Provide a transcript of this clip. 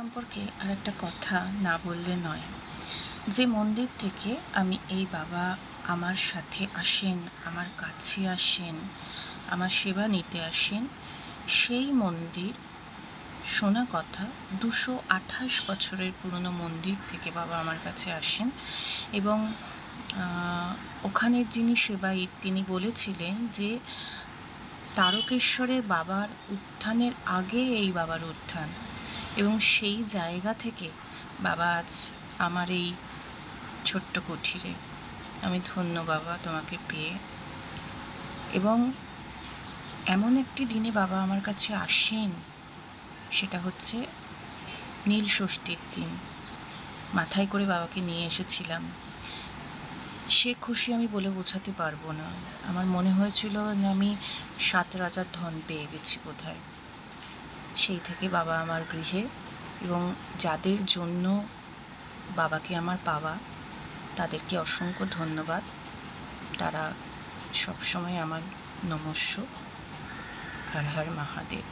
সম্পর্কে আর একটা কথা না বললে নয়। যে মন্দির থেকে আমি এই বাবা আমার সাথে আসেন, আমার কাছে আসেন, আমার সেবা নিতে আসেন, সেই মন্দির শোনা কথা দুশো আঠাশ বছরের পুরনো মন্দির থেকে বাবা আমার কাছে আসেন এবং ওখানের যিনি সেবায়িত তিনি বলেছিলেন যে তারকেশ্বরের বাবার উত্থানের আগে এই বাবার উত্থান। এবং সেই জায়গা থেকে, বাবা, আজ আমার এই ছোট্ট কুঠিরে আমি ধন্য বাবা তোমাকে পেয়ে। এবং এমন একটি দিনে বাবা আমার কাছে আসেন, সেটা হচ্ছে নীল ষষ্ঠীর দিন। মাথায় করে বাবাকে নিয়ে এসেছিলাম। সে খুশি আমি বলে বোঝাতে পারব না। আমার মনে হয়েছিল যে আমি সাত রাজার ধন পেয়ে গেছি বোধহয়। সেই থেকে বাবা আমার গৃহে এবং যাদের জন্য বাবাকে আমার পাওয়া, তাদেরকে অসংখ্য ধন্যবাদ। তারা সবসময় আমার নমস্য। হর হর মহাদেব।